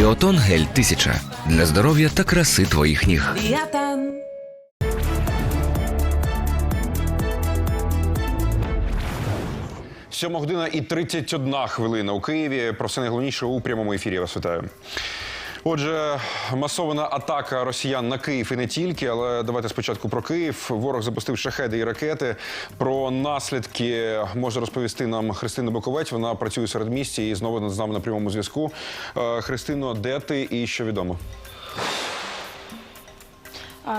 Біотон гель 1000 для здоров'я та краси твоїх ніг. Ліотон. Сьома година і 31 хвилина у Києві. Про все найголовніше у прямому ефірі. Я Вас вітаю. Отже, масована атака росіян на Київ і не тільки, але давайте спочатку про Київ. Ворог запустив шахеди і ракети. Про наслідки може розповісти нам Христина Боковець. Вона працює серед місті і знову з нами на прямому зв'язку. Е, Христино, де ти і що відомо?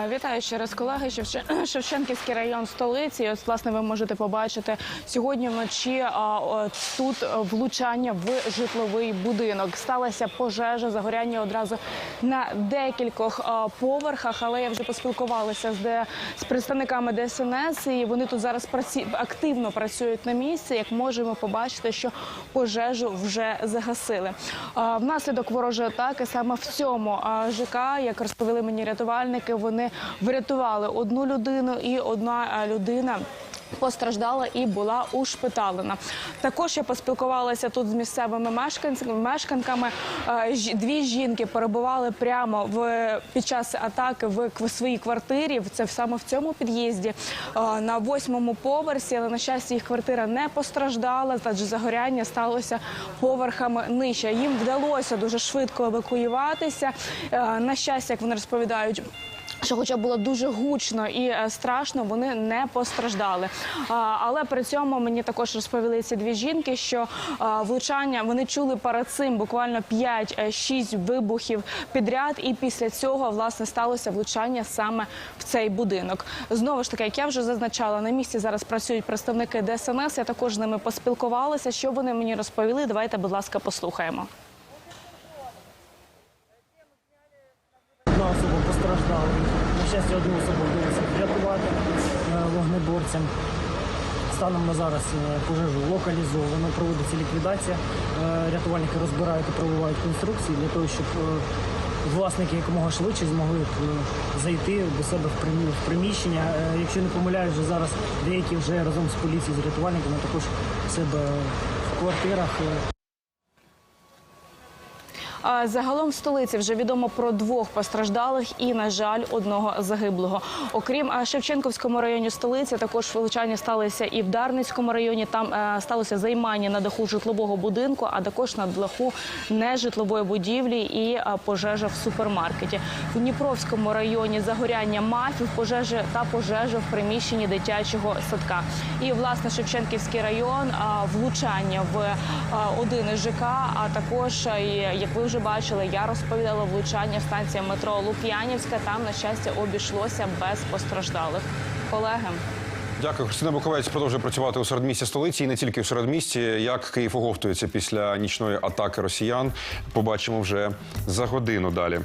Вітаю ще раз, колеги. Шевче- Шевченківський район столиці. І Ось власне ви можете побачити сьогодні вночі. Тут влучання в житловий будинок. Сталася пожежа, загоряння одразу на декількох поверхах. Але я вже поспілкувалася з де з представниками ДСНС, і вони тут зараз праці активно працюють на місці. Як можемо побачити, що пожежу вже загасили. Внаслідок ворожої атаки саме в цьому ЖК, як розповіли мені рятувальники, вони врятували одну людину і одна людина. Постраждала і була ушпиталена. Також я поспілкувалася тут з місцевими мешканцями. Мешканками Е, дві жінки перебували прямо в під час атаки в своїй квартирі. Це саме в цьому під'їзді е, на восьмому поверсі. Але на щастя їх квартира не постраждала. Адже загоряння сталося поверхами нижче. Їм вдалося дуже швидко евакуюватися. Е, На щастя, як вони розповідають. Що, хоча було дуже гучно і е, страшно, вони не постраждали. Але при цьому мені також розповіли ці дві жінки, що влучання вони чули перед цим буквально 5-6 вибухів підряд, і після цього власне сталося влучання саме в цей будинок. Знову ж таки, як я вже зазначала, на місці зараз працюють представники ДСНС. Я також з ними поспілкувалася. Що вони мені розповіли? Давайте, будь ласка, послухаємо. Одна особа постраждала. На щастя, одну особу вдалося врятувати е, вогнеборцям. Станом на зараз е, пожежу локалізовано, проводиться ліквідація. Е, Рятувальники розбирають і пробувають конструкції для того, щоб власники якомога швидше змогли зайти до себе в приміщення. Якщо не помиляюсь, вже зараз деякі вже разом з поліцією, з рятувальниками також себе в квартирах. Е, Загалом в столиці вже відомо про двох постраждалих і, на жаль, одного загиблого. Окрім а, Шевченківському районі столиці, також влучання сталися і в Дарницькому районі. Там е, сталося займання на даху житлового будинку, а також на даху нежитлової будівлі і е, пожежа в супермаркеті. В Дніпровському районі загоряння мафів, пожежі та пожежа в приміщенні дитячого садка. І власне Шевченківський район влучання в один із ЖК, а також як ви вже бачили, я розповідала влучання в станція метро Лук'янівська. Там на щастя обійшлося без постраждалих. Колеги. Дякую, Христина Буковець продовжує працювати у середмісті столиці і не тільки у середмісті. Як Київ оговтується після нічної атаки росіян, побачимо вже за годину далі.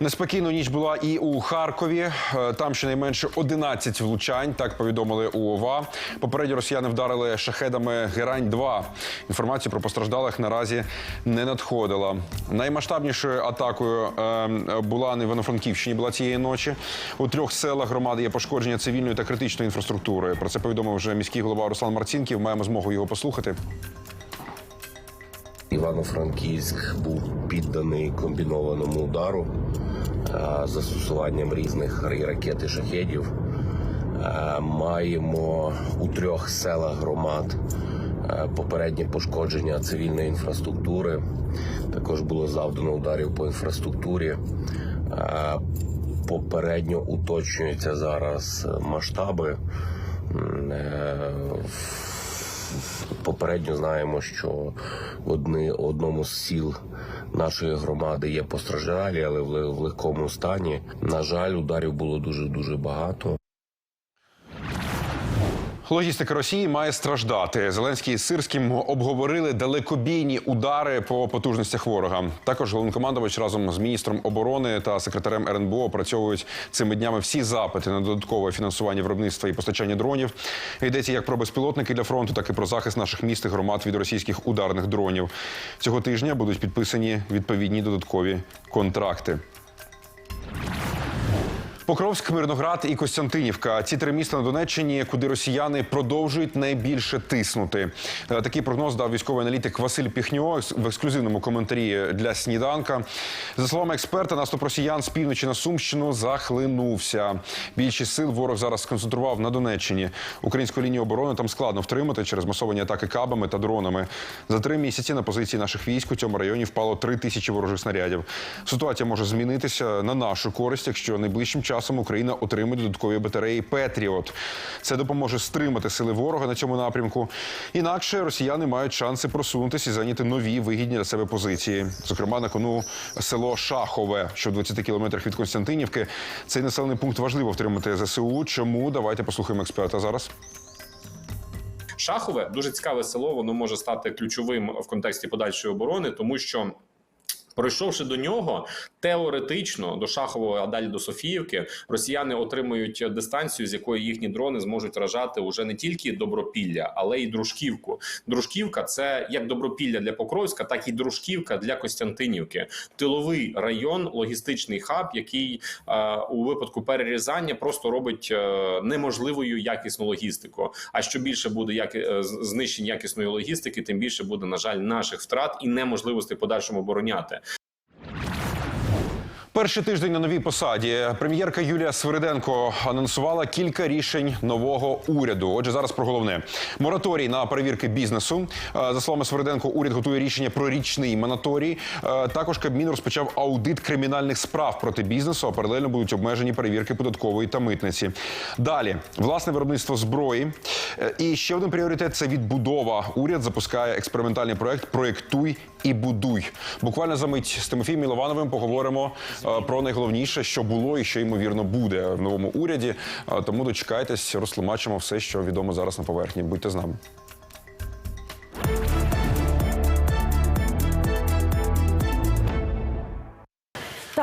Неспокійну ніч була і у Харкові. Е, Там щонайменше 11 влучань. Так повідомили у ОВА. Попередньо росіяни вдарили шахедами Герань 2 Інформації про постраждалих наразі не надходила. Наймасштабнішою атакою е, була на Івано-Франківщині. Була цієї ночі. У трьох селах громади є пошкодження цивільної та критичної інфраструктури. Про це повідомив вже міський голова Руслан Марцінків. Маємо змогу його послухати. Івано-Франківськ був підданий комбінованому удару е, застосуванням різних ракет і шахедів. Е, Маємо у трьох селах громад е, попереднє пошкодження цивільної інфраструктури. Також було завдано ударів по інфраструктурі. Попередньо уточнюються зараз масштаби. Попередньо знаємо, що в одному з сіл нашої громади є постраждалі, але в легкому стані. На жаль, ударів було дуже дуже багато. Логістика Росії має страждати. Зеленський з Сирським обговорили далекобійні удари по потужностях ворога. Також головнокомандувач разом з міністром оборони та секретарем РНБО опрацьовують цими днями всі запити на додаткове фінансування виробництва і постачання дронів. Йдеться як про безпілотники для фронту, так і про захист наших міст і громад від російських ударних дронів. Цього тижня будуть підписані відповідні додаткові контракти. Покровськ, Мирноград і Костянтинівка. Ці три міста на Донеччині, куди росіяни продовжують найбільше тиснути. Е, Такий прогноз дав військовий аналітик Василь Піхньо в ексклюзивному коментарі для сніданка. За словами експерта, наступ росіян з півночі на Сумщину захлинувся. Більшість сил ворог зараз сконцентрував на Донеччині. Українську лінію оборони там складно втримати через масовані атаки кабами та дронами. За три місяці на позиції наших військ у цьому районі впало три тисячі ворожих снарядів. Ситуація може змінитися на нашу користь, якщо найближчим часом Україна отримає додаткові батареї Петріот. Це допоможе стримати сили ворога на цьому напрямку. Інакше росіяни мають шанси просунутися і зайняти нові вигідні для себе позиції. Зокрема, на кону село Шахове, що в 20 кілометрах від Константинівки. Цей населений пункт важливо втримати ЗСУ. Чому давайте послухаємо експерта зараз. Шахове дуже цікаве село. Воно може стати ключовим в контексті подальшої оборони, тому що. Пройшовши до нього, теоретично до Шахового, а далі до Софіївки, росіяни отримують дистанцію, з якої їхні дрони зможуть вражати уже не тільки добропілля, але й дружківку. Дружківка це як добропілля для Покровська, так і дружківка для Костянтинівки. Тиловий район, логістичний хаб, який е, у випадку перерізання просто робить е, неможливою якісну логістику. А що більше буде як е, знищень якісної логістики, тим більше буде на жаль наших втрат і неможливості подальшому обороняти. Перший тиждень на новій посаді прем'єрка Юлія Свириденко анонсувала кілька рішень нового уряду. Отже, зараз про головне мораторій на перевірки бізнесу. Е, За словами Свириденко, уряд готує рішення про річний мораторій. Е, Також Кабмін розпочав аудит кримінальних справ проти бізнесу. А паралельно будуть обмежені перевірки податкової та митниці. Далі власне виробництво зброї. Е, І ще один пріоритет це відбудова. Уряд запускає експериментальний проект Проєктуй і будуй. Буквально за мить з Тимофієм Міловановим поговоримо е, про найголовніше, що було і що ймовірно буде в новому уряді. Е, Тому дочекайтесь, розтлумачимо все, що відомо зараз на поверхні. Будьте з нами.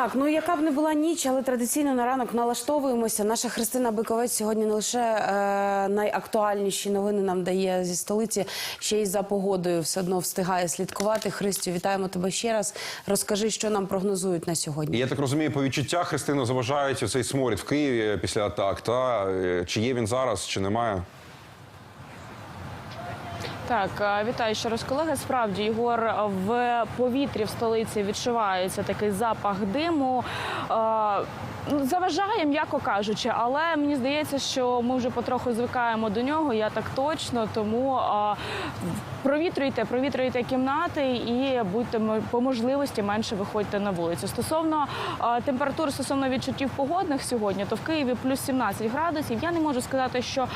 Так, ну яка б не була ніч, але традиційно на ранок налаштовуємося. Наша Христина Биковець сьогодні не лише е, найактуальніші новини нам дає зі столиці, ще й за погодою все одно встигає слідкувати. Христю, вітаємо тебе ще раз. Розкажи, що нам прогнозують на сьогодні. Я так розумію, по відчуттях Христину заважають цей сморід в Києві після атак. Та Е, чи є він зараз, чи немає? Так, е, вітаю ще раз, колеги. Справді, Ігор, в повітрі в столиці відчувається такий запах диму. Е, ну, Заважає, м'яко кажучи, але мені здається, що ми вже потроху звикаємо до нього. Я так точно. Тому е, провітрюйте, провітрюйте кімнати і будьте по можливості менше виходьте на вулицю. Стосовно температур, стосовно відчуттів погодних сьогодні, то в Києві плюс 17 градусів. Я не можу сказати, що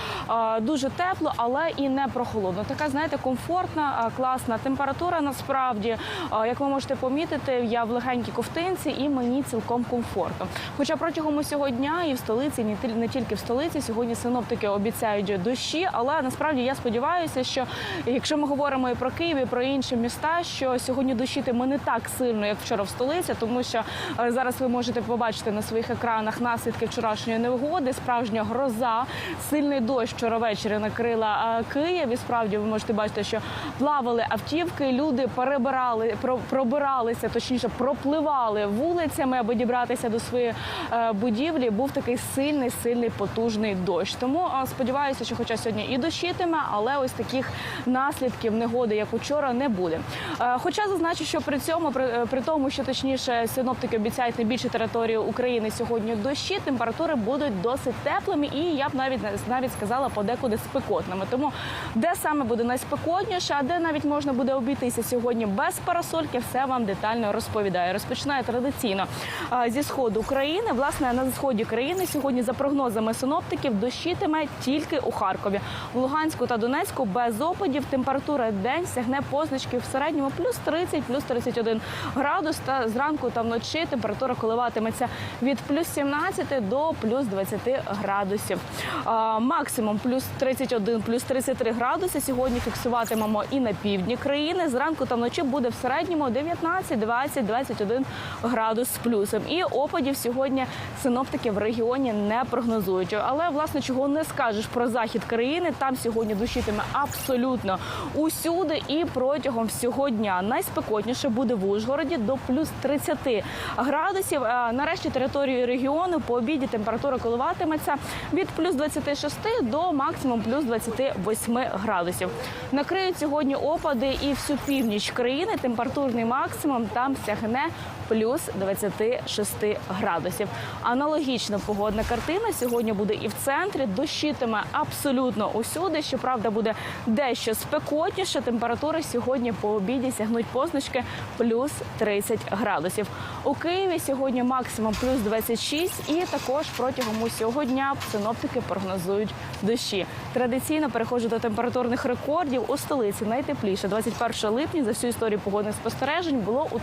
дуже тепло, але і не прохолодно. Така, знаєте, комфортна, класна температура. Насправді, як ви можете помітити, я в легенькій ковтинці і мені цілком комфортно. Хоча протягом усього дня і в столиці, і не тільки в столиці, сьогодні синоптики обіцяють дощі. Але насправді я сподіваюся, що якщо ми говоримо і про Київ, і про інші міста, що сьогодні дощитиме не так сильно, як вчора в столиці, тому що е, зараз ви можете побачити на своїх екранах наслідки вчорашньої негоди, справжня гроза, сильний дощ вчора ввечері накрила е, Київ. І справді ви можете бачити, що плавали автівки, люди перебирали, про- пробиралися, точніше, пропливали вулицями, аби дібратися до своєї е, будівлі. Був такий сильний, сильний потужний дощ. Тому е, сподіваюся, що хоча сьогодні і дощитиме, але ось таких наслідків негоди, як учора, не буде. Е, Хоча зазначу, що при цьому, при, тому, що точніше синоптики обіцяють на більшій території України сьогодні дощі, температури будуть досить теплими, і я б навіть навіть сказала подекуди спекотними. Тому де саме буде найспекотніше, а де навіть можна буде обійтися сьогодні без парасольки, все вам детально розповідаю. Розпочинаю традиційно зі сходу України. Власне на сході країни сьогодні, за прогнозами синоптиків, дощитиме тільки у Харкові. В Луганську та Донецьку без опадів температура день сягне позначки в середньому плюс 30, плюс 31 градус. Та зранку та вночі температура коливатиметься від плюс 17 до плюс 20 градусів. Максимум плюс 31, плюс 33 градуси. Сьогодні фіксуватимемо і на півдні країни. Зранку та вночі буде в середньому 19, 20, 21 градус з плюсом. І опадів сьогодні синоптики в регіоні не прогнозують. Але власне чого не скажеш про захід країни. Там сьогодні дощитиме абсолютно усюди і протягом всього дня. Найспекотніше буде в Ужгороді до плюс 30 градусів. Нарешті територію регіону по обіді температура коливатиметься від плюс 26 до максимум плюс 28 градусів. Накриють сьогодні опади і всю північ країни. Температурний максимум там сягне плюс 26 градусів. Аналогічна погодна картина сьогодні буде і в центрі. Дощитиме абсолютно усюди. Щоправда, буде дещо спекотніше. Температури сьогодні по обіді сягнуть позначки плюс 30 градусів. У Києві сьогодні максимум плюс 26 і також протягом усього дня синоптики прогнозують дощі. Традиційно переходжу до температурних рекордів у столиці. Найтепліше 21 липня за всю історію погодних спостережень було у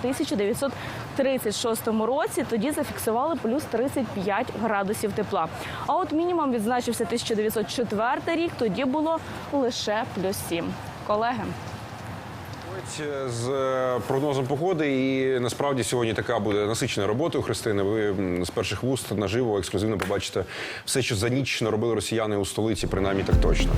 1936 році. Тоді зафіксували плюс 35 градусів тепла. А от мінімум відзначився 1904 рік. Тоді було лише плюс 7. Колеги. З е, прогнозом погоди, і насправді сьогодні така буде насичена робота у Христини. Ви з перших вуст наживо ексклюзивно побачите все, що за ніч наробили росіяни у столиці, принаймні так точно.